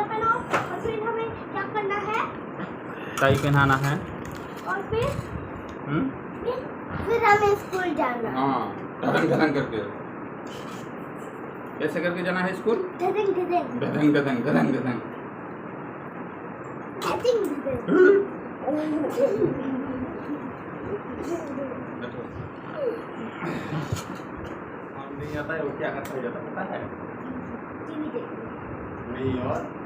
जूता और फिर हमें क्या करना है? टाई पहनाना है। और फिर? हम्म? फिर हमें स्कूल जाना हाँ। धड़ंग करके। कैसे करके जाना है स्कूल? धड़ंग धड़ंग धड़ंग धड़ंग धड़ंग नहीं आता है वो क्या करता है पता है? नहीं और?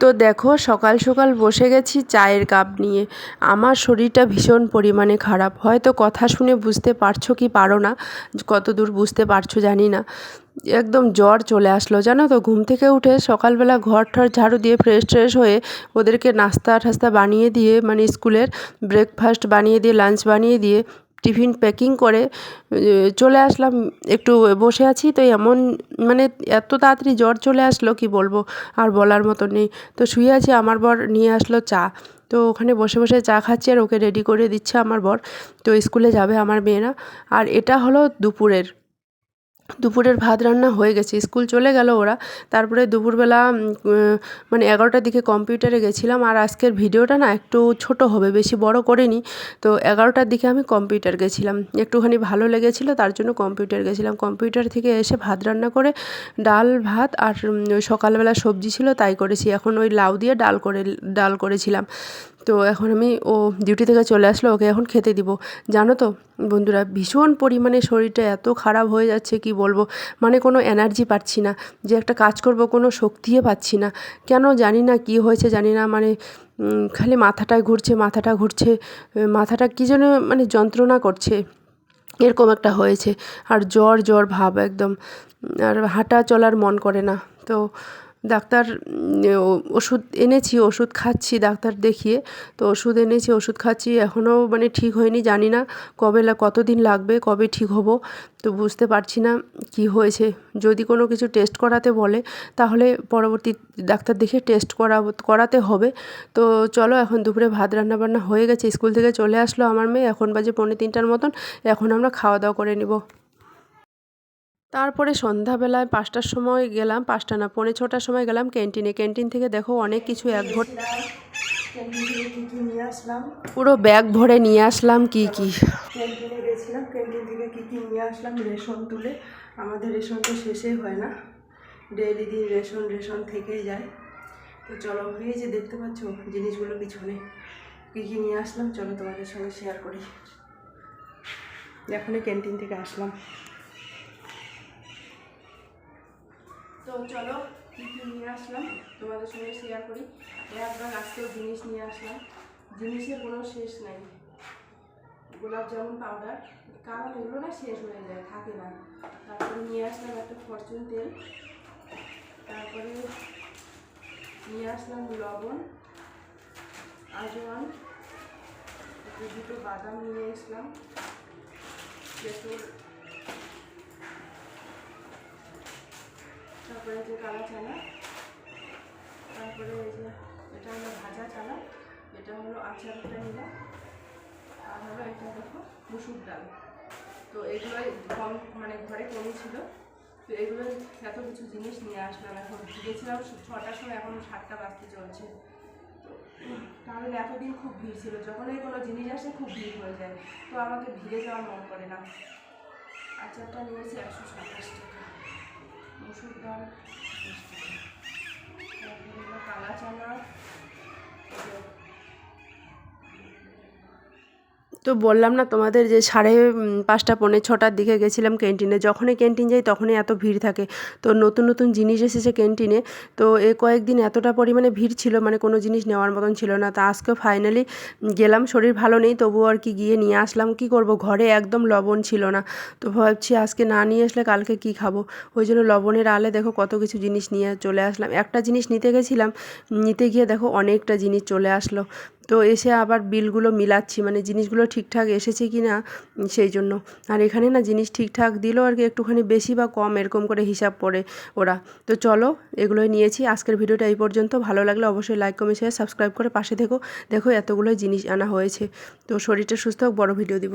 তো দেখো সকাল সকাল বসে গেছি চায়ের কাপ নিয়ে। আমার শরীরটা ভীষণ পরিমাণে খারাপ হয়তো কথা শুনে বুঝতে পারছ কি পারো না? কতদূর বুঝতে পারছ জানি না। একদম জ্বর চলে আসলো জানো তো? ঘুম থেকে উঠে সকালবেলা ঘর ঠর ঝাড়ু দিয়ে ফ্রেশ ট্রেশ হয়ে ওদেরকে নাস্তা ঠাস্তা বানিয়ে দিয়ে মানে স্কুলের ব্রেকফাস্ট বানিয়ে দিয়ে লাঞ্চ বানিয়ে দিয়ে টিফিন প্যাকিং করে চলে আসলাম, একটু বসে আছি, তো এমন মানে এত তাড়াতাড়ি জ্বর চলে আসলো, কি বলব, আর বলার মতো নেই। তো শুয়ে আছি, আমার বর নিয়ে আসলো চা। তো ওখানে বসে বসে চা খাচ্ছি, আর ওকে রেডি করে দিচ্ছে আমার বর। তো স্কুলে যাবে আমার মেয়েরা। আর এটা হলো দুপুরের দুপুরের ভাত রান্না হয়ে গেছে, স্কুল চলে গেল ওরা। তারপরে দুপুরবেলা মানে এগারোটার দিকে কম্পিউটারে গেছিলাম, আর আজকের ভিডিওটা না একটু ছোট হবে, বেশি বড় করিনি। তো এগারোটার দিকে আমি কম্পিউটার গেছিলাম। একটুখানি ভালো লেগেছিল, তার জন্য কম্পিউটার গেছিলাম। কম্পিউটার থেকে এসে ভাত রান্না করে ডাল, ভাত আর সকালবেলা সবজি ছিল, তাই করেছি। এখন ওই লাউ দিয়ে ডাল করে, ডাল করেছিলাম। তো এখন আমি ও ডিউটি থেকে চলে আসলো, ওকে এখন খেতে দিব। জানো তো বন্ধুরা, ভীষণ পরিমাণে শরীরটা এত খারাপ হয়ে যাচ্ছে, কি বলব? মানে কোনো এনার্জি পাচ্ছি না, যে একটা কাজ করব কোনো শক্তিও পাচ্ছি না। কেন জানি না কি হয়েছে জানি না মানে খালি মাথাটায় ঘুরছে, মাথাটা ঘুরছে মাথাটা কী যেন মানে যন্ত্রণা করছে, এরকম একটা হয়েছে। আর জ্বর জ্বর ভাব একদম। আর হাঁটা চলার মন করে না। তো ডাক্তার ওষুধ এনেছি, ওষুধ খাচ্ছি, ডাক্তার দেখিয়ে। তো ওষুধ এনেছি, ওষুধ খাচ্ছি, এখনও মানে ঠিক হয়নি, জানি না কবে কতদিন লাগবে, কবে ঠিক হব। তো বুঝতে পারছি না কি হয়েছে। যদি কোনো কিছু টেস্ট করাতে বলে, তাহলে পরবর্তী ডাক্তার দেখে টেস্ট করাবো করাতে হবে। তো চলো, এখন দুপুরে ভাত রান্না বান্না হয়ে গেছে, স্কুল থেকে চলে আসলো আমার মেয়ে, এখন বাজে পৌনে তিনটার মতন। এখন আমরা খাওয়া দাওয়া করে নিব। তারপরে সন্ধ্যাবেলায় পাঁচটার সময় গেলাম, পাঁচটা না, পৌনে ছটার সময় গেলাম ক্যান্টিনে। ক্যান্টিন থেকে দেখো অনেক কিছু এক আসলাম পুরো ব্যাগ ভরে নিয়ে আসলাম কি কি। ক্যান্টিনে গেছিলাম, ক্যান্টিন থেকে কী কী নিয়ে আসলাম? রেশন তুলে। আমাদের রেশন তো শেষই হয় না। ডেইলি দিন রেশন রেশন থেকেই যায়। তো চলো, এই যে দেখতে পাচ্ছ জিনিসগুলো পিছনে। কী কী নিয়ে আসলাম? চলো তোমাদের সঙ্গে শেয়ার করি। এখনই ক্যান্টিন থেকে আসলাম। তো চলো, কী কী নিয়ে আসলাম? তোমাদের সঙ্গে শেয়ার করি। একবার আজকেও জিনিস নিয়ে আসলাম। জিনিসের কোনো শেষ নাই। গোলাপ জামুন পাউডার কারণ এগুলো না শেষ হয়ে যায়, থাকে না। তারপরে নিয়ে আসলাম একটা ফরচুন তেল তারপরে নিয়ে আসলাম লবণ, আজওয়ান, দুটো বাদাম নিয়ে আসলাম। তারপরে যে কালা চানা। তারপরে এই যে এটা হলো ভাজা চানা, এটা হলো আচারটা নিলাম। আর হলো এটা দেখো মুসুর ডাল। তো এগুলোই কম মানে ঘরে কমই ছিল। তো এগুলো এত কিছু জিনিস নিয়ে আসলাম এখন। গেছিলাম ছটার সময় এখন সাতটা বাজতে চলছে। তাহলে এতদিন খুব ভিড় ছিল। যখনই কোনো জিনিস আসে খুব ভিড় হয়ে যায়। তো আমাকে ভিড়ে যাওয়ার মন করে না। আচারটা নিয়েছি একশো সাতাশ টাকা। ಮಾಡ್ತಾರ তো বললাম না তোমাদের যে সাড়ে পাঁচটা, পৌনে ছটার দিকে গেছিলাম ক্যান্টিনে। যখনই ক্যান্টিন যাই তখনই এত ভিড় থাকে। তো নতুন নতুন জিনিস এসেছে ক্যান্টিনে। তো এ কয়েকদিন এতটা পরিমাণে ভিড় ছিল মানে কোনো জিনিস নেওয়ার মতন ছিল না। তা আজকে ফাইনালি গেলাম, শরীর ভালো নেই, তবুও আর কি গিয়ে নিয়ে আসলাম। কি করব? ঘরে একদম লবণ ছিল না। তো ভাবছি আজকে না নিয়ে আসলে কালকে কি খাব? ওই জন্য লবণের আলে দেখো কত কিছু জিনিস নিয়ে চলে আসলাম। একটা জিনিস নিতে গেছিলাম, নিতে গিয়ে দেখো অনেকটা জিনিস চলে আসলো। তো এসে আবার বিলগুলো মিলাচ্ছি মানে জিনিসগুলো ঠিকঠাক এসেছে কি না সেই জন্য। আর এখানে না জিনিস ঠিকঠাক দিল আর কি একটুখানি বেশি বা কম, এরকম করে হিসাব করে ওরা। তো চলো, এগুলোই নিয়েছি। আজকের ভিডিওটা এই পর্যন্ত। ভালো লাগলে অবশ্যই লাইক কমেন্ট শেয়ার সাবস্ক্রাইব করে পাশে থেকো। দেখো এতগুলোই জিনিস আনা হয়েছে। তো শরীরটা সুস্থ হোক, বড় ভিডিও দিব।